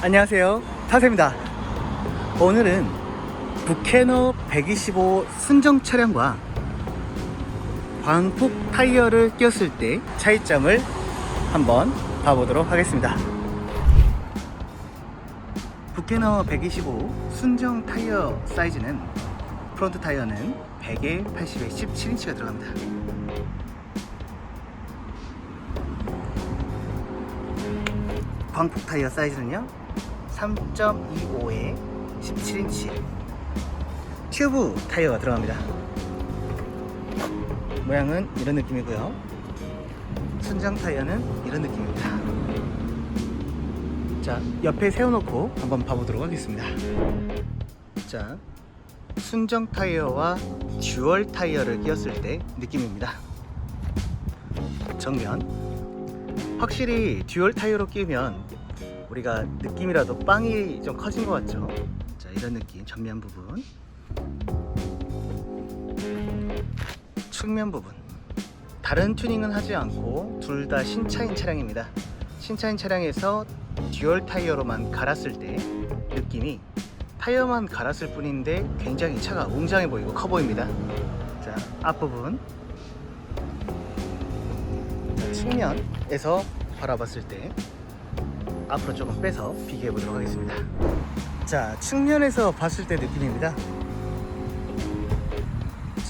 안녕하세요. 타세입니다. 오늘은 부캐너 125 순정 차량과 광폭 타이어를 꼈을 때 차이점을 한번 봐보도록 하겠습니다. 부캐너 125 순정 타이어 사이즈는 프론트 타이어는 100에 80에 17인치가 들어갑니다. 광폭 타이어 사이즈는요 3.25에 17인치. 튜브 타이어가 들어갑니다. 모양은 이런 느낌이고요. 순정 타이어는 이런 느낌입니다. 자 옆에 세워놓고 한번 봐보도록 하겠습니다. 자 순정 타이어와 듀얼 타이어를 끼웠을 때 느낌입니다. 정면. 확실히 듀얼 타이어로 끼우면 우리가 느낌이라도 빵이 좀 커진 것 같죠? 자 이런 느낌 전면 부분. 측면 부분. 다른 튜닝은 하지 않고 둘 다 신차인 차량입니다. 신차인 차량에서 듀얼 타이어로만 갈았을 때 느낌이 타이어만 갈았을 뿐인데 굉장히 차가 웅장해 보이고 커 보입니다. 자 앞부분. 측면에서 바라봤을 때 앞으로 조금 빼서 비교해 보도록 하겠습니다. 자, 측면에서 봤을 때 느낌입니다.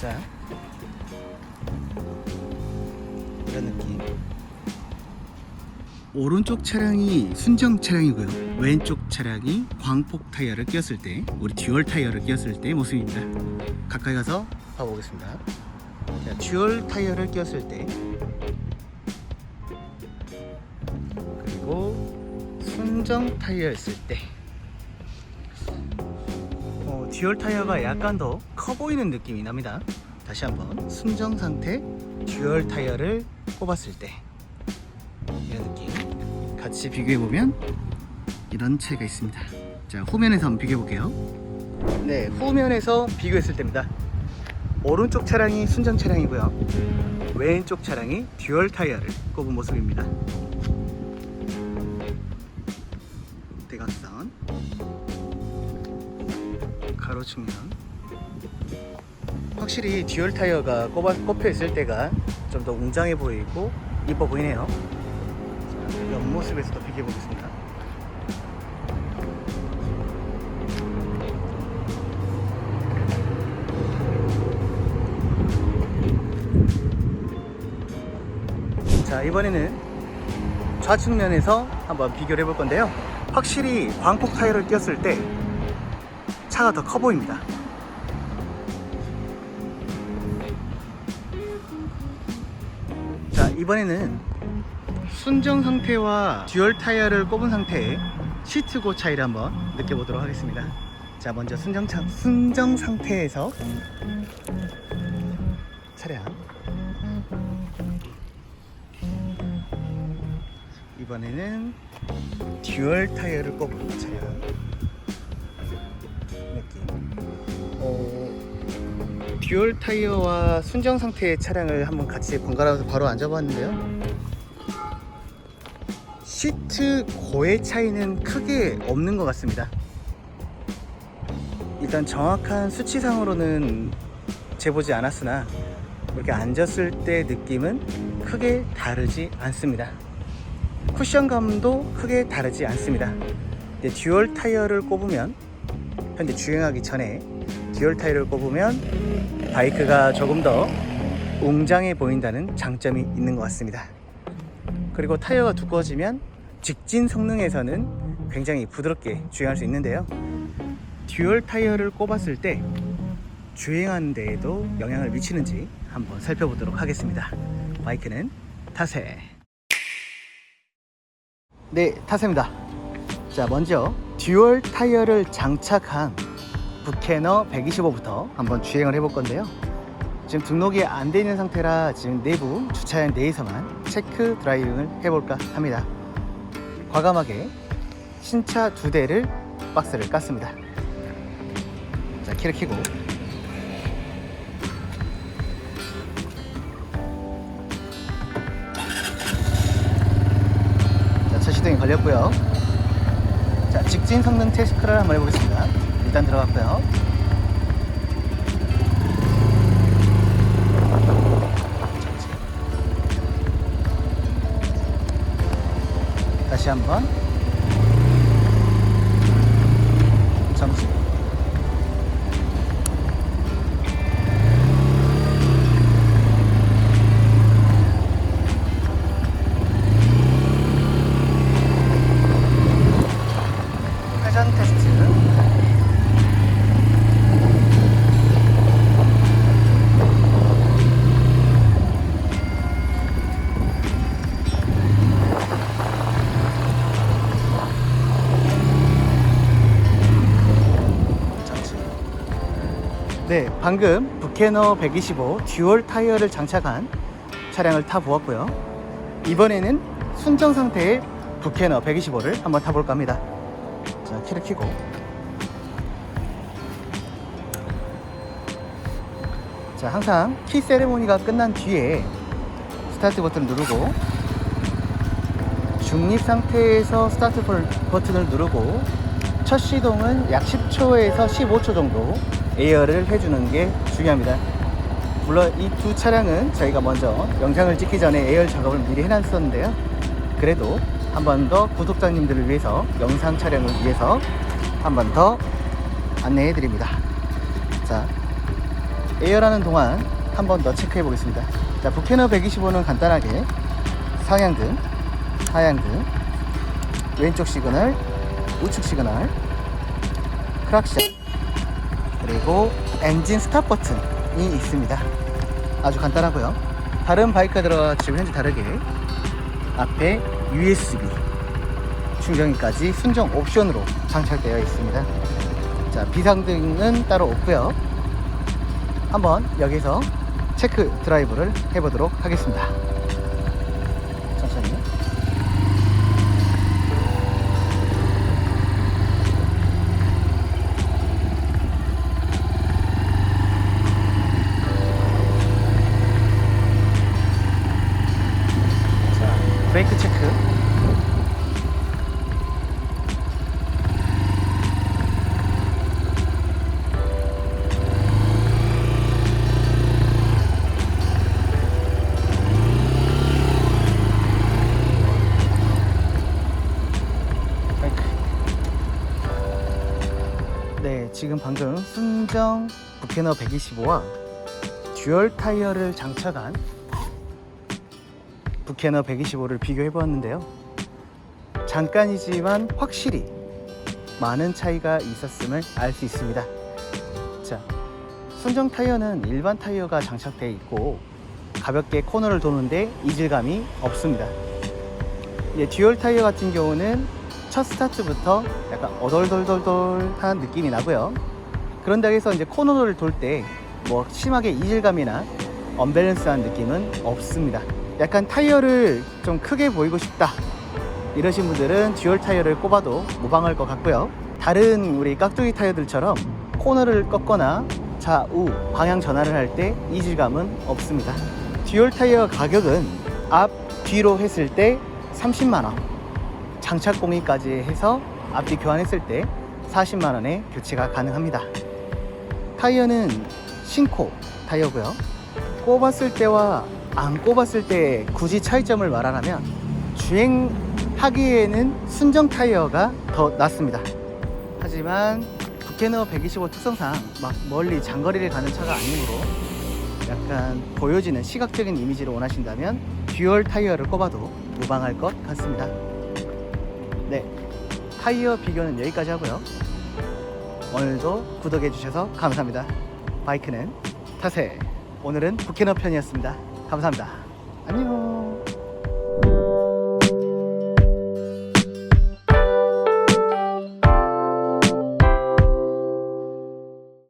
자, 이런 느낌. 오른쪽 차량이 순정 차량이고요. 왼쪽 차량이 광폭 타이어를 끼웠을 때, 우리 듀얼 타이어를 끼웠을 때 모습입니다. 가까이 가서 봐보겠습니다. 자, 듀얼 타이어를 끼웠을 때 순정 타이어였을 때. 어, 듀얼 타이어가 약간 더 커 보이는 느낌이 납니다. 다시 한번 순정 상태 듀얼 타이어를 꼽았을 때. 이런 느낌. 같이 비교해 보면 이런 차이가 있습니다. 자 후면에서 한번 비교해 볼게요. 네 후면에서 비교했을 때입니다. 오른쪽 차량이 순정 차량이고요. 왼쪽 차량이 듀얼 타이어를 꼽은 모습입니다 가로 측면. 확실히 듀얼 타이어가 꼽아, 꼽혀 있을 때가 좀 더 웅장해 보이고 이뻐 보이네요. 자, 옆모습에서도 비교해 보겠습니다. 자 이번에는 좌측면에서 한번 비교를 해볼 건데요. 확실히 광폭 타이어를 꼈을 때 차가 더 커 보입니다. 자 이번에는 순정 상태와 듀얼 타이어를 꼽은 상태의 시트고 차이를 한번 느껴보도록 하겠습니다. 자 먼저 순정, 차, 순정 상태에서 차량. 이번에는 듀얼 타이어를 꼽은 차량 듀얼 타이어와 순정 상태의 차량을 한번 같이 번갈아서 바로 앉아봤는데요. 시트 고의 차이는 크게 없는 것 같습니다. 일단 정확한 수치상으로는 재보지 않았으나 이렇게 앉았을 때 느낌은 크게 다르지 않습니다. 쿠션감도 크게 다르지 않습니다. 듀얼 타이어를 꼽으면 현재 주행하기 전에 듀얼 타이어를 꼽으면 바이크가 조금 더 웅장해 보인다는 장점이 있는 것 같습니다. 그리고 타이어가 두꺼워지면 직진 성능에서는 굉장히 부드럽게 주행할 수 있는데요. 듀얼 타이어를 꼽았을 때 주행하는 데에도 영향을 미치는지 한번 살펴보도록 하겠습니다. 바이크는 타세. 네, 타세입니다. 자, 먼저 듀얼 타이어를 장착한 부캐너 125부터 한번 주행을 해볼 건데요. 지금 등록이 안 돼 있는 상태라 지금 내부 주차장 내에서만 체크 드라이빙을 해볼까 합니다. 과감하게 신차 두 대를 박스를 깠습니다. 자, 키를 켜고 자, 차 시동이 걸렸고요. 자, 자, 직진 성능 테스트를 한번 해보겠습니다. 일단 들어갔고요. 다시 한번 잠시 네 방금 부캐너 125 듀얼 타이어를 장착한 차량을 타보았고요. 이번에는 순정 상태의 부캐너 125를 한번 타볼까 합니다. 자 키를 켜고. 자 항상 키 세레모니가 끝난 뒤에 스타트 버튼을 누르고 중립 상태에서 스타트 버- 버튼을 누르고 첫 시동은 약 10초에서 15초 정도 에어를 해주는 게 중요합니다 물론 이 두 차량은 저희가 먼저 영상을 찍기 전에 에어 작업을 미리 해놨었는데요 그래도 한 번 더 구독자님들을 위해서 영상 촬영을 위해서 한 번 더 안내해 드립니다. 자, 에어라는 동안 한 번 더 체크해 보겠습니다. 자, 부캐너 125는 간단하게 상향등, 하향등, 왼쪽 시그널, 우측 시그널, 크락션, 그리고 엔진 스탑 버튼이 있습니다. 아주 간단하고요. 다른 바이크들과 지금 현재 다르게 앞에 USB 충전기까지 순정 옵션으로 장착되어 있습니다. 자, 비상등은 따로 없고요. 한번 여기서 체크 드라이브를 해보도록 하겠습니다. 천천히. 자, 브레이크 체크. 브레이크. 네, 지금 방금 순정 부캐너 125와 듀얼 타이어를 장착한 부캐너 125를 비교해 보았는데요. 잠깐이지만 확실히 많은 차이가 있었음을 알 수 있습니다. 자, 순정 타이어는 일반 타이어가 장착되어 있고 가볍게 코너를 도는데 이질감이 없습니다. 예, 듀얼 타이어 같은 경우는 첫 스타트부터 약간 어덜덜덜덜한 느낌이 나고요. 그런다고 해서 이제 코너를 돌 때 뭐 심하게 이질감이나 언밸런스한 느낌은 없습니다. 약간 타이어를 좀 크게 보이고 싶다. 이러신 분들은 듀얼 타이어를 꼽아도 무방할 것 같고요. 다른 우리 깍두기 타이어들처럼 코너를 꺾거나 좌우 방향 전환을 할 때 이질감은 없습니다. 듀얼 타이어 가격은 앞 뒤로 했을 때 30만 원, 장착 공인까지 해서 앞뒤 교환했을 때 40만 원에 교체가 가능합니다. 타이어는 신코 타이어고요. 꼽았을 때와 안 꼽았을 때 굳이 차이점을 말하라면 주행하기에는 순정 타이어가 더 낫습니다. 하지만 부캐너 125 특성상 막 멀리 장거리를 가는 차가 아니므로 약간 보여지는 시각적인 이미지를 원하신다면 듀얼 타이어를 꼽아도 무방할 것 같습니다. 네, 타이어 비교는 여기까지 하고요. 오늘도 구독해 주셔서 감사합니다. 바이크는 타세. 오늘은 부캐너 편이었습니다. 감사합니다. 안녕.